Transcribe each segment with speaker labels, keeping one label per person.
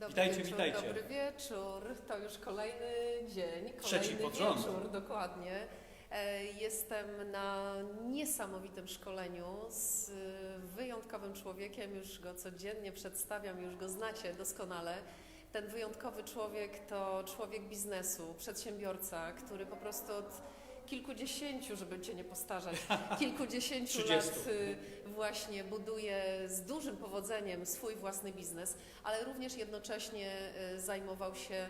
Speaker 1: Dobry
Speaker 2: Witajcie,
Speaker 1: wieczór,
Speaker 2: witajcie.
Speaker 1: Dobry wieczór. To już kolejny dzień, kolejny
Speaker 2: Trzeci pod rząd.
Speaker 1: wieczór, dokładnie. E, Jestem na niesamowitym szkoleniu z wyjątkowym człowiekiem. Już go codziennie przedstawiam, już go znacie doskonale. Ten wyjątkowy człowiek to człowiek biznesu, przedsiębiorca, który po prostu od kilkudziesięciu, żeby cię nie postarzać, kilkudziesięciu lat
Speaker 2: 30.
Speaker 1: y, właśnie buduje z dużym powodzeniem swój własny biznes, ale również jednocześnie y, zajmował się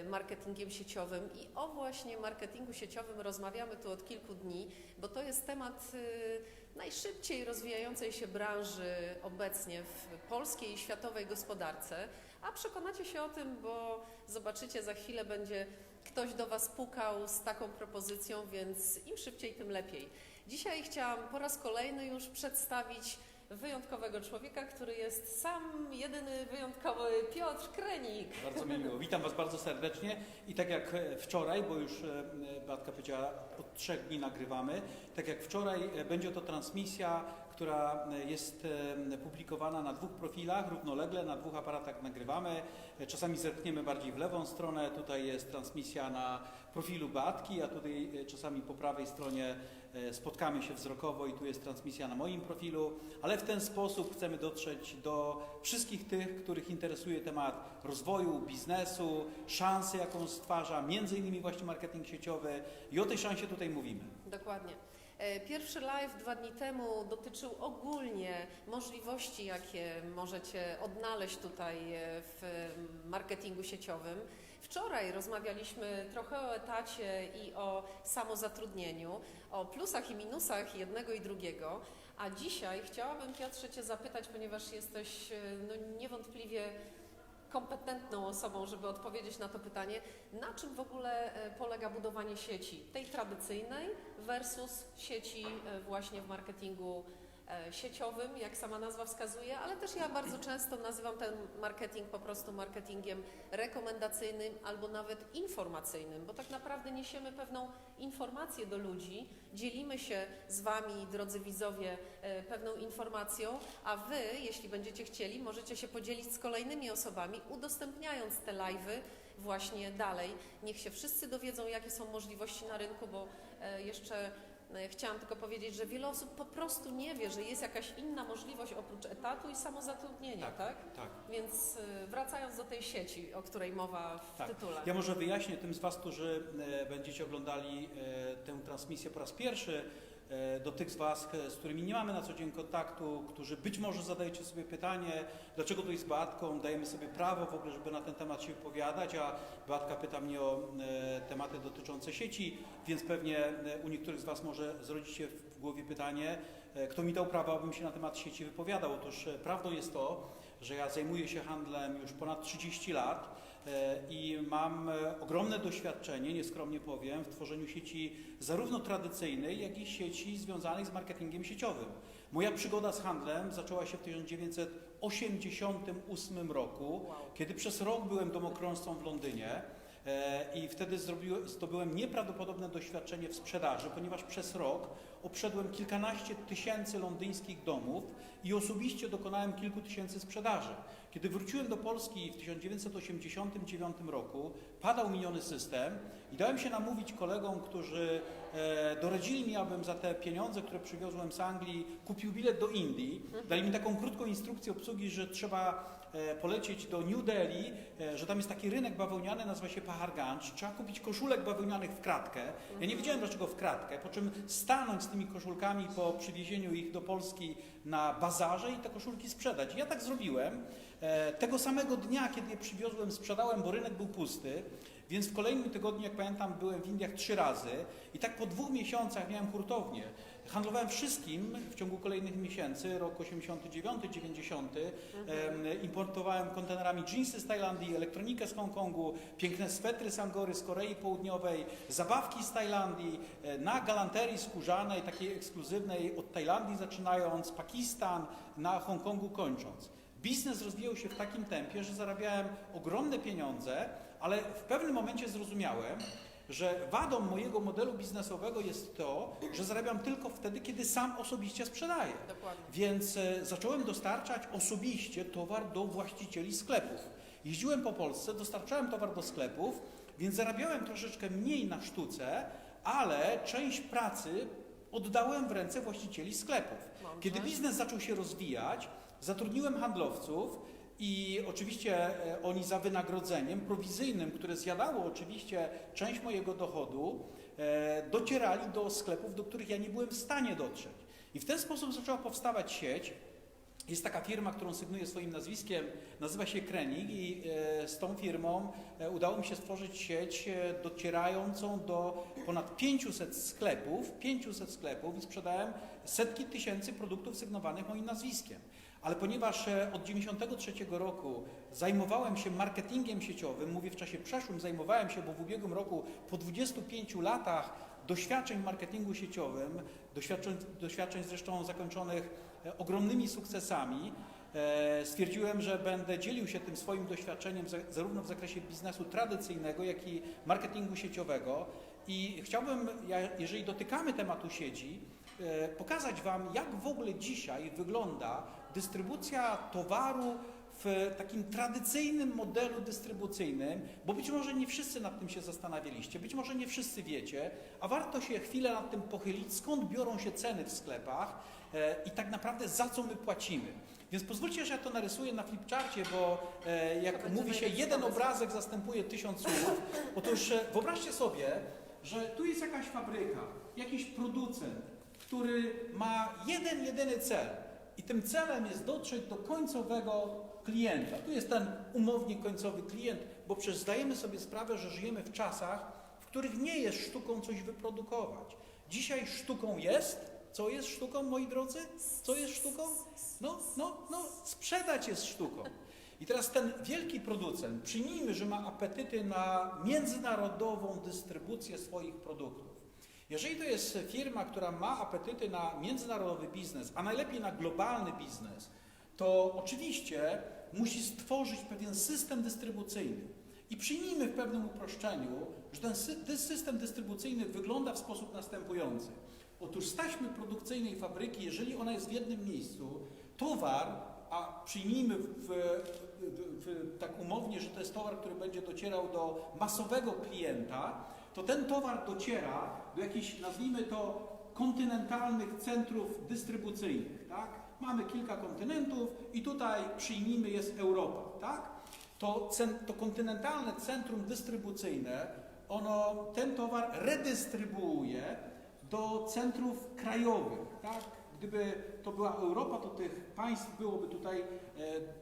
Speaker 1: y, marketingiem sieciowym i o właśnie marketingu sieciowym rozmawiamy tu od kilku dni, bo to jest temat y, najszybciej rozwijającej się branży obecnie w polskiej i światowej gospodarce, a przekonacie się o tym, bo zobaczycie za chwilę będzie ktoś do Was pukał z taką propozycją, więc im szybciej, tym lepiej. Dzisiaj chciałam po raz kolejny już przedstawić wyjątkowego człowieka, który jest sam jedyny wyjątkowy Piotr Krenik.
Speaker 2: Bardzo mi miło. Witam Was bardzo serdecznie i tak jak e, wczoraj, bo już e, Beatka powiedziała, od trzech dni nagrywamy, tak jak wczoraj e, będzie to transmisja, która e, jest e, publikowana na dwóch profilach, równolegle, na dwóch aparatach nagrywamy. E, Czasami zerkniemy bardziej w lewą stronę, tutaj jest transmisja na profilu Beatki, a tutaj czasami po prawej stronie spotkamy się wzrokowo i tu jest transmisja na moim profilu, ale w ten sposób chcemy dotrzeć do wszystkich tych, których interesuje temat rozwoju, biznesu, szansy, jaką stwarza, między innymi właśnie marketing sieciowy i o tej szansie tutaj mówimy.
Speaker 1: Dokładnie. E, Pierwszy live dwa dni temu dotyczył ogólnie możliwości, jakie możecie odnaleźć tutaj e, w marketingu sieciowym. Wczoraj rozmawialiśmy trochę o etacie i o samozatrudnieniu, o plusach i minusach jednego i drugiego, a dzisiaj chciałabym Piotrze Cię zapytać, ponieważ jesteś e, no, niewątpliwie kompetentną osobą, żeby odpowiedzieć na to pytanie, na czym w ogóle e, polega budowanie sieci, tej tradycyjnej versus sieci e, właśnie w marketingu sieciowym, jak sama nazwa wskazuje, ale też ja bardzo często nazywam ten marketing po prostu marketingiem rekomendacyjnym albo nawet informacyjnym, bo tak naprawdę niesiemy pewną informację do ludzi, dzielimy się z Wami, drodzy widzowie, e, pewną informacją, a Wy, jeśli będziecie chcieli, możecie się podzielić z kolejnymi osobami, udostępniając te live'y właśnie dalej. Niech się wszyscy dowiedzą, jakie są możliwości na rynku, bo e, jeszcze e, chciałam tylko powiedzieć, że wiele osób po prostu nie wie, że jest jakaś inna możliwość oprócz etatu i samozatrudnienia, tak?
Speaker 2: tak.
Speaker 1: Więc e, wracając do tej sieci, o której mowa w
Speaker 2: Tak.
Speaker 1: tytule.
Speaker 2: Ja może wyjaśnię tym z Was, którzy e, będziecie oglądali e, tę transmisję po raz pierwszy, do tych z Was, e, z którymi nie mamy na co dzień kontaktu, którzy być może zadajecie sobie pytanie, dlaczego tu z Beatką dajemy sobie prawo w ogóle, żeby na ten temat się wypowiadać, a Beatka pyta mnie o e, tematy dotyczące sieci, więc pewnie e, u niektórych z Was może zrodzić się w głowie pytanie, e, kto mi dał prawo, abym się na temat sieci wypowiadał. Otóż e, prawdą jest to, że ja zajmuję się handlem już ponad 30 lat e, i mam e, ogromne doświadczenie, nieskromnie powiem, w tworzeniu sieci zarówno tradycyjnej, jak i sieci związanych z marketingiem sieciowym. Moja przygoda z handlem zaczęła się w 1988 roku,
Speaker 1: Wow.
Speaker 2: kiedy przez rok byłem domokrążcą w Londynie. E, I wtedy zdobyłem nieprawdopodobne doświadczenie w sprzedaży, ponieważ przez rok obszedłem kilkanaście tysięcy londyńskich domów i osobiście dokonałem kilku tysięcy sprzedaży. Kiedy wróciłem do Polski w 1989 roku, padał miniony system i dałem się namówić kolegom, którzy e, doradzili mi, abym za te pieniądze, które przywiozłem z Anglii, kupił bilet do Indii. Dali mi taką krótką instrukcję obsługi, że trzeba polecieć do New Delhi, e, że tam jest taki rynek bawełniany, nazywa się Paharganj. Trzeba kupić koszulek bawełnianych w kratkę. Ja nie wiedziałem dlaczego w kratkę, po czym stanąć z tymi koszulkami po przywiezieniu ich do Polski na bazarze i te koszulki sprzedać. Ja tak zrobiłem. E, Tego samego dnia, kiedy je przywiozłem, sprzedałem, bo rynek był pusty. Więc w kolejnym tygodniu, jak pamiętam, byłem w Indiach trzy razy i tak po dwóch miesiącach miałem hurtownię. Handlowałem wszystkim w ciągu kolejnych miesięcy, rok 89, 90. Em, importowałem kontenerami jeansy z Tajlandii, elektronikę z Hongkongu, piękne swetry z Angory, z Korei Południowej, zabawki z Tajlandii, e, na galanterii skórzanej, takiej ekskluzywnej od Tajlandii zaczynając, Pakistan, na Hongkongu kończąc. Biznes rozwijał się w takim tempie, że zarabiałem ogromne pieniądze, ale w pewnym momencie zrozumiałem, że wadą mojego modelu biznesowego jest to, że zarabiam tylko wtedy, kiedy sam osobiście sprzedaję.
Speaker 1: Dokładnie.
Speaker 2: Więc e, zacząłem dostarczać osobiście towar do właścicieli sklepów. Jeździłem po Polsce, dostarczałem towar do sklepów, więc zarabiałem troszeczkę mniej na sztuce, ale część pracy oddałem w ręce właścicieli sklepów.
Speaker 1: Mądrze.
Speaker 2: Kiedy biznes zaczął się rozwijać, zatrudniłem handlowców i oczywiście e, oni za wynagrodzeniem prowizyjnym, które zjadało oczywiście część mojego dochodu, e, docierali do sklepów, do których ja nie byłem w stanie dotrzeć. I w ten sposób zaczęła powstawać sieć. Jest taka firma, którą sygnuję swoim nazwiskiem, nazywa się Krenig i e, z tą firmą udało mi się stworzyć sieć docierającą do ponad 500 sklepów, 500 sklepów i sprzedałem setki tysięcy produktów sygnowanych moim nazwiskiem. Ale ponieważ e, od 1993 roku zajmowałem się marketingiem sieciowym, mówię w czasie przeszłym zajmowałem się, bo w ubiegłym roku po 25 latach doświadczeń w marketingu sieciowym, doświadczeń, doświadczeń zresztą zakończonych e, ogromnymi sukcesami, e, stwierdziłem, że będę dzielił się tym swoim doświadczeniem za- zarówno w zakresie biznesu tradycyjnego, jak i marketingu sieciowego. I chciałbym, jeżeli dotykamy tematu sieci, pokazać Wam, jak w ogóle dzisiaj wygląda dystrybucja towaru w takim tradycyjnym modelu dystrybucyjnym, bo być może nie wszyscy nad tym się zastanawialiście, być może nie wszyscy wiecie, a warto się chwilę nad tym pochylić, skąd biorą się ceny w sklepach e, i tak naprawdę za co my płacimy. Więc pozwólcie, że ja to narysuję na flipcharcie, bo e, jak mówi się, jeden obrazek zastępuje tysiąc słów. Otóż e, wyobraźcie sobie, że tu jest jakaś fabryka, jakiś producent, który ma jeden, jedyny cel. I tym celem jest dotrzeć do końcowego klienta. Tu jest ten umownie końcowy klient, bo przecież zdajemy sobie sprawę, że żyjemy w czasach, w których nie jest sztuką coś wyprodukować. Dzisiaj sztuką jest. Co jest sztuką, moi drodzy? Co jest sztuką? No, no, no, sprzedać jest sztuką. I teraz ten wielki producent, przyjmijmy, że ma apetyty na międzynarodową dystrybucję swoich produktów. Jeżeli to jest firma, która ma apetyty na międzynarodowy biznes, a najlepiej na globalny biznes, to oczywiście musi stworzyć pewien system dystrybucyjny. I przyjmijmy w pewnym uproszczeniu, że ten sy- ten system dystrybucyjny wygląda w sposób następujący. Otóż z taśmy produkcyjnej fabryki, jeżeli ona jest w jednym miejscu, towar, a przyjmijmy w, w, w, tak umownie, że to jest towar, który będzie docierał do masowego klienta, to ten towar dociera do jakichś, nazwijmy to, kontynentalnych centrów dystrybucyjnych, tak? Mamy kilka kontynentów i tutaj przyjmijmy jest Europa, tak? To, to kontynentalne centrum dystrybucyjne, ono ten towar redystrybuuje do centrów krajowych, tak? Gdyby to była Europa, to tych państw byłoby tutaj e,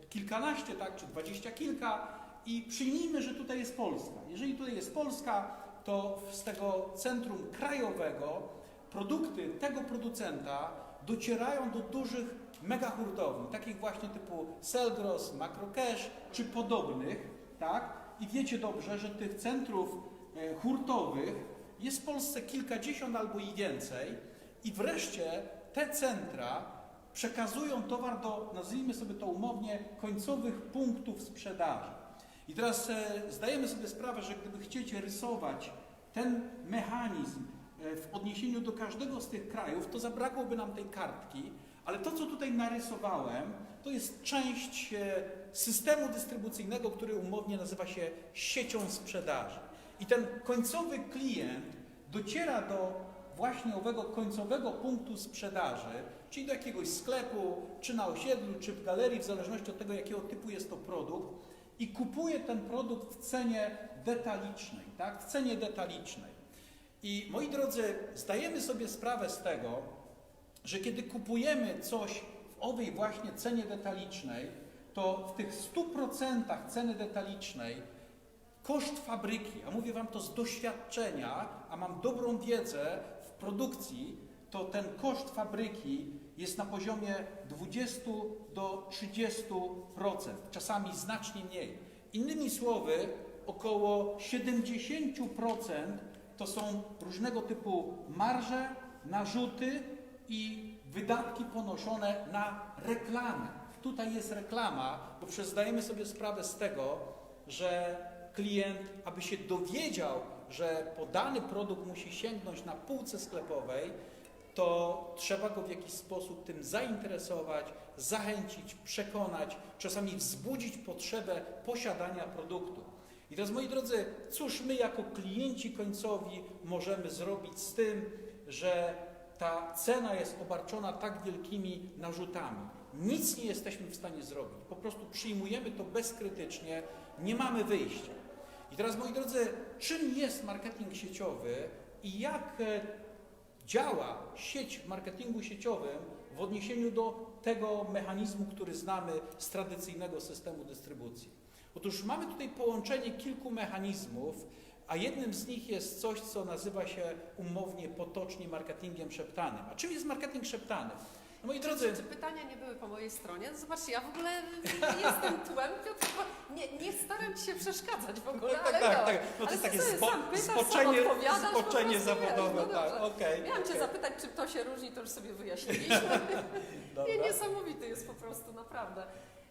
Speaker 2: kilkanaście, tak, czy dwadzieścia kilka i przyjmijmy, że tutaj jest Polska. Jeżeli tutaj jest Polska, to z tego centrum krajowego produkty tego producenta docierają do dużych megahurtowni, takich właśnie typu Selgros, Macrocash czy podobnych, tak? I wiecie dobrze, że tych centrów e, hurtowych jest w Polsce kilkadziesiąt albo i więcej i wreszcie te centra przekazują towar do, nazwijmy sobie to umownie, końcowych punktów sprzedaży. I teraz e, zdajemy sobie sprawę, że gdyby chcieć rysować ten mechanizm e, w odniesieniu do każdego z tych krajów, to zabrakłoby nam tej kartki, ale to, co tutaj narysowałem, to jest część e, systemu dystrybucyjnego, który umownie nazywa się siecią sprzedaży. I ten końcowy klient dociera do właśnie owego końcowego punktu sprzedaży, czyli do jakiegoś sklepu, czy na osiedlu, czy w galerii, w zależności od tego, jakiego typu jest to produkt, i kupuje ten produkt w cenie detalicznej, tak? W cenie detalicznej. I moi drodzy, zdajemy sobie sprawę z tego, że kiedy kupujemy coś w owej właśnie cenie detalicznej, to w tych 100% ceny detalicznej koszt fabryki, a mówię Wam to z doświadczenia, a mam dobrą wiedzę w produkcji, to ten koszt fabryki jest na poziomie 20 do 30%, czasami znacznie mniej. Innymi słowy, około 70% to są różnego typu marże, narzuty i wydatki ponoszone na reklamę. Tutaj jest reklama, bo przecież zdajemy sobie sprawę z tego, że klient, aby się dowiedział, że po dany produkt musi sięgnąć na półce sklepowej, to trzeba go w jakiś sposób tym zainteresować, zachęcić, przekonać, czasami wzbudzić potrzebę posiadania produktu. I teraz, moi drodzy, cóż my jako klienci końcowi możemy zrobić z tym, że ta cena jest obarczona tak wielkimi narzutami? Nic nie jesteśmy w stanie zrobić. Po prostu przyjmujemy to bezkrytycznie, nie mamy wyjścia. I teraz, moi drodzy, czym jest marketing sieciowy i jak e, działa sieć w marketingu sieciowym w odniesieniu do tego mechanizmu, który znamy z tradycyjnego systemu dystrybucji? Otóż mamy tutaj połączenie kilku mechanizmów, a jednym z nich jest coś, co nazywa się umownie, potocznie marketingiem szeptanym. A czym jest marketing szeptany? No moi drodzy,
Speaker 1: Czy, czy pytania nie były po mojej stronie? Zobaczcie, ja w ogóle jestem tłem, Piotr, nie, nie staram ci się przeszkadzać w ogóle,
Speaker 2: tak,
Speaker 1: ale
Speaker 2: tak,
Speaker 1: no.
Speaker 2: tak. No to jest takie spo,
Speaker 1: sam pytasz,
Speaker 2: spoczenie, spoczenie
Speaker 1: prostu,
Speaker 2: zawodowe.
Speaker 1: no
Speaker 2: tak, okej.
Speaker 1: Miałam Cię
Speaker 2: okej.
Speaker 1: zapytać, czym to się różni, to już sobie wyjaśniliśmy. Nie, niesamowity jest po prostu, naprawdę.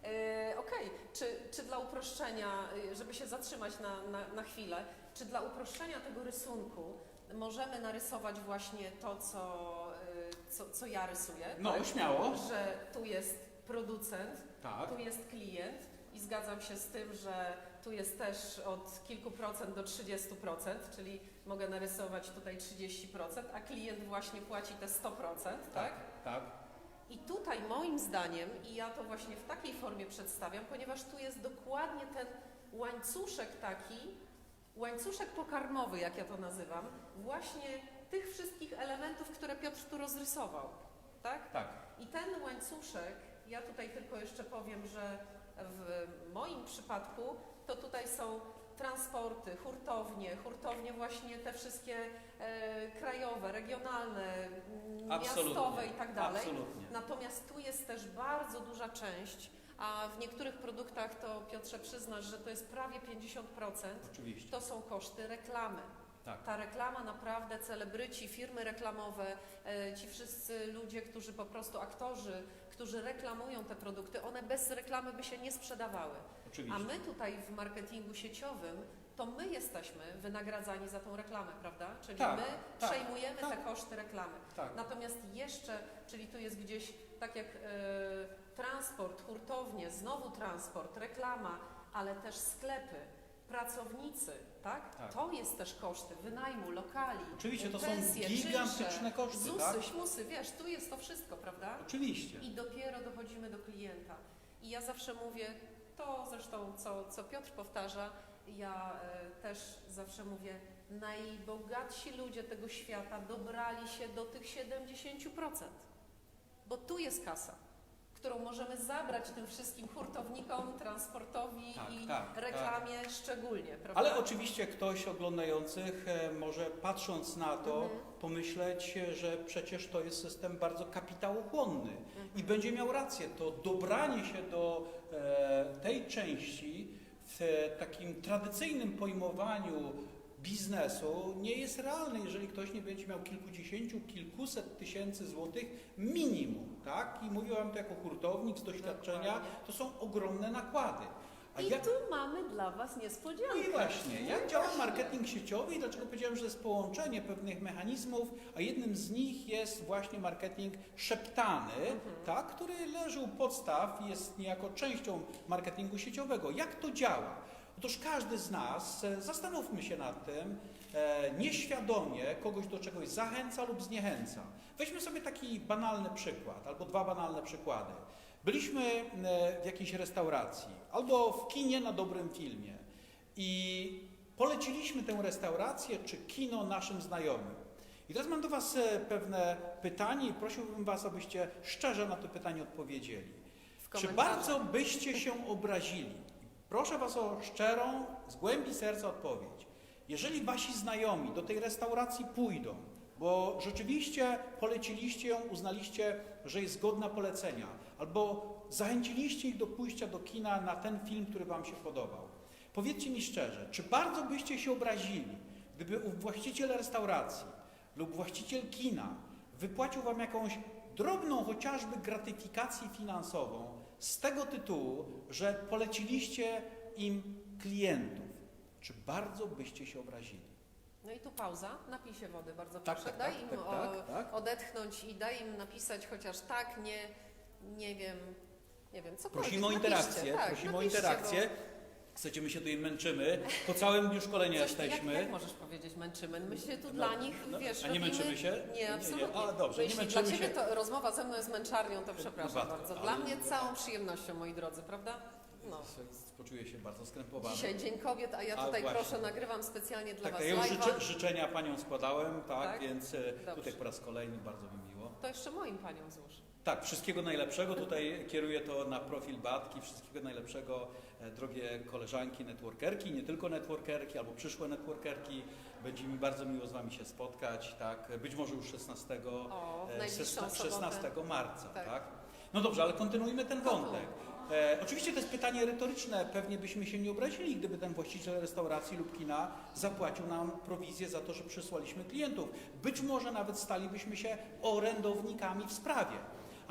Speaker 1: E, Okej, czy, czy dla uproszczenia, y, żeby się zatrzymać na, na, na chwilę, czy dla uproszczenia tego rysunku możemy narysować właśnie to, co, co, co ja rysuję?
Speaker 2: No,
Speaker 1: tak?
Speaker 2: śmiało.
Speaker 1: Że tu jest producent,
Speaker 2: Tak.
Speaker 1: tu jest klient i zgadzam się z tym, że tu jest też od kilku procent do 30%, czyli mogę narysować tutaj 30%, a klient właśnie płaci te 100%, tak?
Speaker 2: Tak, tak.
Speaker 1: I tutaj moim zdaniem, i ja to właśnie w takiej formie przedstawiam, ponieważ tu jest dokładnie ten łańcuszek taki, łańcuszek pokarmowy, jak ja to nazywam, właśnie tych wszystkich elementów, które Piotr tu rozrysował, tak?
Speaker 2: Tak.
Speaker 1: I ten łańcuszek, ja tutaj tylko jeszcze powiem, że w moim przypadku to tutaj są transporty, hurtownie, hurtownie właśnie te wszystkie e, krajowe, regionalne,
Speaker 2: Absolutnie.
Speaker 1: miastowe i tak dalej.
Speaker 2: Absolutnie.
Speaker 1: Natomiast tu jest też bardzo duża część, a w niektórych produktach to Piotrze przyznasz, że to jest prawie 50%,
Speaker 2: Oczywiście.
Speaker 1: to są koszty reklamy.
Speaker 2: Tak.
Speaker 1: Ta reklama naprawdę, celebryci, firmy reklamowe, e, ci wszyscy ludzie, którzy po prostu, aktorzy, którzy reklamują te produkty, one bez reklamy by się nie sprzedawały.
Speaker 2: Oczywiście.
Speaker 1: A my tutaj w marketingu sieciowym, to my jesteśmy wynagradzani za tą reklamę, prawda? Czyli
Speaker 2: Tak,
Speaker 1: my
Speaker 2: tak,
Speaker 1: przejmujemy
Speaker 2: tak.
Speaker 1: te koszty reklamy.
Speaker 2: Tak.
Speaker 1: Natomiast jeszcze, czyli tu jest gdzieś tak jak e, transport, hurtownie, znowu transport, reklama, ale też sklepy, pracownicy, tak?
Speaker 2: Tak.
Speaker 1: To jest też koszty wynajmu, lokali,
Speaker 2: Oczywiście to są
Speaker 1: pensje,
Speaker 2: gigantyczne
Speaker 1: czynsze,
Speaker 2: koszty,
Speaker 1: ZUSy,
Speaker 2: tak?
Speaker 1: śmusy, wiesz, tu jest to wszystko, prawda?
Speaker 2: Oczywiście.
Speaker 1: I dopiero dochodzimy do klienta. I ja zawsze mówię, to zresztą co, co Piotr powtarza, ja e, też zawsze mówię, najbogatsi ludzie tego świata dobrali się do tych 70%. Bo tu jest kasa, którą możemy zabrać tym wszystkim hurtownikom, transportowi
Speaker 2: Tak,
Speaker 1: i
Speaker 2: tak, tak.
Speaker 1: reklamie szczególnie, prawda?
Speaker 2: Ale oczywiście ktoś oglądających e, może patrząc na to
Speaker 1: Mhm.
Speaker 2: pomyśleć, że przecież to jest system bardzo kapitałochłonny
Speaker 1: Mhm.
Speaker 2: i będzie miał rację. To dobranie się do e, tej części w takim tradycyjnym pojmowaniu biznesu nie jest realne, jeżeli ktoś nie będzie miał kilkudziesięciu, kilkuset tysięcy złotych minimum, tak? I mówię Wam to jako hurtownik z doświadczenia, to są ogromne nakłady. A
Speaker 1: I
Speaker 2: jak
Speaker 1: tu mamy dla Was niespodziankę.
Speaker 2: no i właśnie, jak działa marketing sieciowy i dlaczego powiedziałem, że jest połączenie pewnych mechanizmów, a jednym z nich jest właśnie marketing szeptany, tak, który leży u podstaw jest niejako częścią marketingu sieciowego. Jak to działa? Otóż każdy z nas, e, zastanówmy się nad tym, e, nieświadomie kogoś do czegoś zachęca lub zniechęca. Weźmy sobie taki banalny przykład, albo dwa banalne przykłady. Byliśmy e, w jakiejś restauracji albo w kinie na dobrym filmie i poleciliśmy tę restaurację czy kino naszym znajomym. I teraz mam do Was pewne pytanie i prosiłbym Was, abyście szczerze na to pytanie odpowiedzieli. Czy bardzo byście się obrazili? Proszę Was o szczerą, z głębi serca odpowiedź. Jeżeli Wasi znajomi do tej restauracji pójdą, bo rzeczywiście poleciliście ją, uznaliście, że jest godna polecenia, albo zachęciliście ich do pójścia do kina na ten film, który Wam się podobał. Powiedzcie mi szczerze, czy bardzo byście się obrazili, gdyby właściciel restauracji lub właściciel kina wypłacił Wam jakąś drobną chociażby gratyfikację finansową z tego tytułu, że poleciliście im klientów? Czy bardzo byście się obrazili?
Speaker 1: No i tu pauza, napij się wody, bardzo
Speaker 2: Tak,
Speaker 1: proszę.
Speaker 2: tak,
Speaker 1: daj
Speaker 2: tak,
Speaker 1: im
Speaker 2: tak,
Speaker 1: o,
Speaker 2: tak, tak.
Speaker 1: odetchnąć i daj im napisać chociaż tak, nie, nie wiem, nie wiem, cokolwiek.
Speaker 2: Prosimy o interakcję,
Speaker 1: tak,
Speaker 2: prosimy o interakcję. Chcecie, my się tutaj męczymy. Po całym dniu szkolenia
Speaker 1: coś,
Speaker 2: jesteśmy.
Speaker 1: Jak, jak możesz powiedzieć męczymy? My się tu
Speaker 2: No,
Speaker 1: dla nich,
Speaker 2: no,
Speaker 1: wiesz,
Speaker 2: a nie
Speaker 1: robimy...
Speaker 2: męczymy się? Nie,
Speaker 1: Nie,
Speaker 2: nie.
Speaker 1: absolutnie.
Speaker 2: A, dobrze,
Speaker 1: Bo
Speaker 2: nie
Speaker 1: jeśli
Speaker 2: męczymy
Speaker 1: dla Ciebie
Speaker 2: się.
Speaker 1: to rozmowa ze mną jest męczarnią, to przepraszam
Speaker 2: Rzadko,
Speaker 1: bardzo.
Speaker 2: ale-
Speaker 1: Dla mnie całą przyjemnością, moi drodzy, prawda? No.
Speaker 2: Poczuję się bardzo skrępowany.
Speaker 1: Dzisiaj Dzień Kobiet, a ja
Speaker 2: A,
Speaker 1: tutaj
Speaker 2: właśnie.
Speaker 1: proszę, nagrywam specjalnie dla
Speaker 2: Tak,
Speaker 1: Was
Speaker 2: tak, ja już życzenia paniom składałem, tak,
Speaker 1: Tak?
Speaker 2: więc e,
Speaker 1: Dobrze.
Speaker 2: tutaj po raz kolejny bardzo mi miło.
Speaker 1: To jeszcze moim paniom złóż.
Speaker 2: Tak, wszystkiego najlepszego. Tutaj kieruję to na profil Batki. Wszystkiego najlepszego, e, drogie koleżanki, networkerki, nie tylko networkerki, albo przyszłe networkerki. Będzie mi bardzo miło z Wami się spotkać, tak, być może już 16,
Speaker 1: O, w
Speaker 2: e,
Speaker 1: najbliższą
Speaker 2: 16,
Speaker 1: sobotę.
Speaker 2: 16 marca,
Speaker 1: Tak.
Speaker 2: tak. No dobrze, ale kontynuujmy ten wątek. E, oczywiście to jest pytanie retoryczne. Pewnie byśmy się nie obrazili, gdyby ten właściciel restauracji lub kina zapłacił nam prowizję za to, że przysłaliśmy klientów. Być może nawet stalibyśmy się orędownikami w sprawie.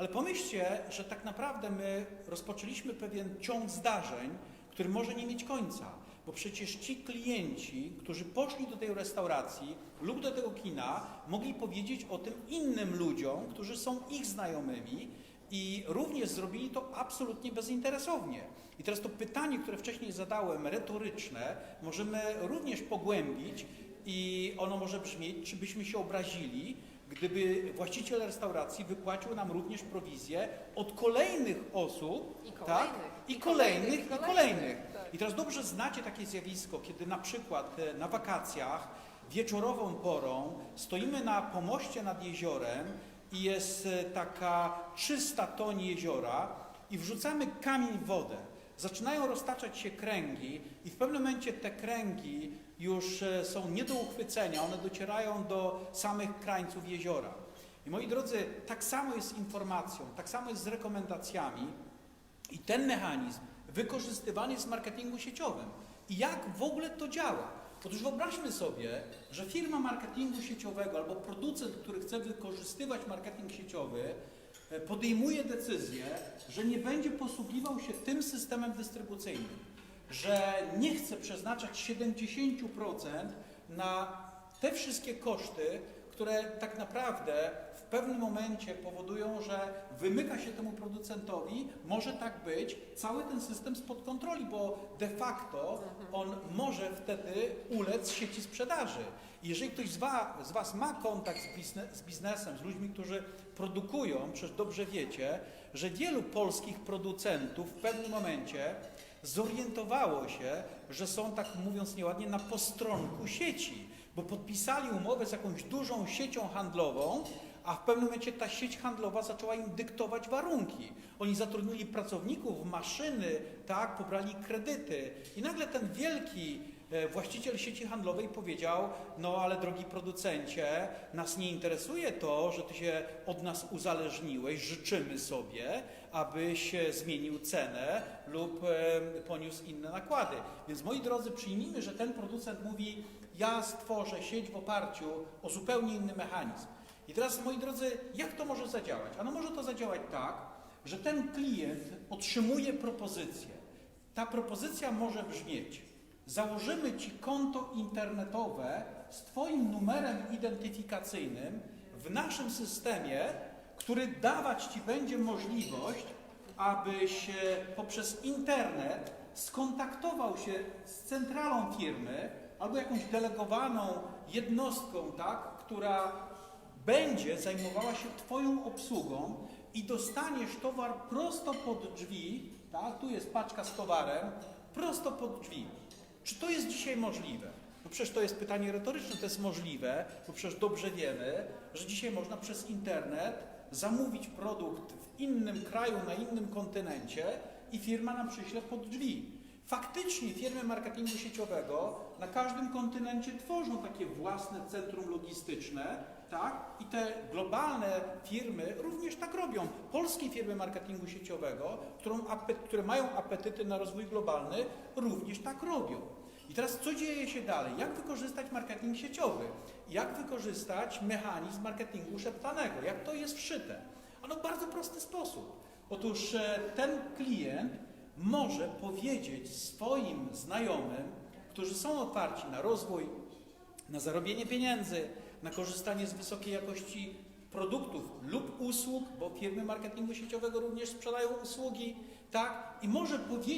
Speaker 2: Ale pomyślcie, że tak naprawdę my rozpoczęliśmy pewien ciąg zdarzeń, który może nie mieć końca. Bo przecież ci klienci, którzy poszli do tej restauracji lub do tego kina, mogli powiedzieć o tym innym ludziom, którzy są ich znajomymi, i również zrobili to absolutnie bezinteresownie. I teraz to pytanie, które wcześniej zadałem, retoryczne, możemy również pogłębić i ono może brzmieć, czy byśmy się obrazili, gdyby właściciel restauracji wypłacił nam również prowizję od kolejnych osób,
Speaker 1: I
Speaker 2: tak?
Speaker 1: kolejnych.
Speaker 2: I kolejnych, i kolejnych.
Speaker 1: Tak.
Speaker 2: I teraz dobrze znacie takie zjawisko, kiedy na przykład e, na wakacjach wieczorową porą stoimy na pomoście nad jeziorem i jest e, taka czysta toń jeziora i wrzucamy kamień w wodę. Zaczynają roztaczać się kręgi i w pewnym momencie te kręgi już e, są nie do uchwycenia, one docierają do samych krańców jeziora. I moi drodzy, tak samo jest z informacją, tak samo jest z rekomendacjami i ten mechanizm wykorzystywany jest w marketingu sieciowym. I jak w ogóle to działa? Otóż wyobraźmy sobie, że firma marketingu sieciowego albo producent, który chce wykorzystywać marketing sieciowy, e, podejmuje decyzję, że nie będzie posługiwał się tym systemem dystrybucyjnym, że nie chce przeznaczać 70% na te wszystkie koszty, które tak naprawdę w pewnym momencie powodują, że wymyka się temu producentowi, może tak być, cały ten system spod kontroli, bo de facto on może wtedy ulec sieci sprzedaży. Jeżeli ktoś z Was, z was ma kontakt z, z biznesem, z ludźmi, którzy produkują, przecież dobrze wiecie, że wielu polskich producentów w pewnym momencie zorientowało się, że są, tak mówiąc nieładnie, na postronku sieci, bo podpisali umowę z jakąś dużą siecią handlową, a w pewnym momencie ta sieć handlowa zaczęła im dyktować warunki. Oni zatrudnili pracowników, maszyny, tak, pobrali kredyty i nagle ten wielki właściciel sieci handlowej powiedział, no ale drogi producencie, nas nie interesuje to, że ty się od nas uzależniłeś, życzymy sobie, abyś e, zmienił cenę lub e, poniósł inne nakłady. Więc moi drodzy, przyjmijmy, że ten producent mówi, ja stworzę sieć w oparciu o zupełnie inny mechanizm. I teraz, moi drodzy, jak to może zadziałać? Ano może to zadziałać tak, że ten klient otrzymuje propozycję. Ta propozycja może brzmieć: założymy Ci konto internetowe z Twoim numerem identyfikacyjnym w naszym systemie, który dawać Ci będzie możliwość, abyś e, poprzez internet skontaktował się z centralą firmy albo jakąś delegowaną jednostką, tak, która będzie zajmowała się Twoją obsługą i dostaniesz towar prosto pod drzwi, tak, tu jest paczka z towarem, prosto pod drzwi. Czy to jest dzisiaj możliwe? No przecież to jest pytanie retoryczne, to jest możliwe, bo przecież dobrze wiemy, że dzisiaj można przez internet zamówić produkt w innym kraju, na innym kontynencie i firma nam przyśle pod drzwi. Faktycznie firmy marketingu sieciowego na każdym kontynencie tworzą takie własne centrum logistyczne, tak? I te globalne firmy również tak robią. Polskie firmy marketingu sieciowego, które mają apetyty na rozwój globalny, również tak robią. I teraz co dzieje się dalej? Jak wykorzystać marketing sieciowy? Jak wykorzystać mechanizm marketingu szeptanego? Jak to jest wszyte? Ano w bardzo prosty sposób. Otóż e, ten klient może powiedzieć swoim znajomym, którzy są otwarci na rozwój, na zarobienie pieniędzy, na korzystanie z wysokiej jakości produktów lub usług, bo firmy marketingu sieciowego również sprzedają usługi, tak? I może powiedzieć,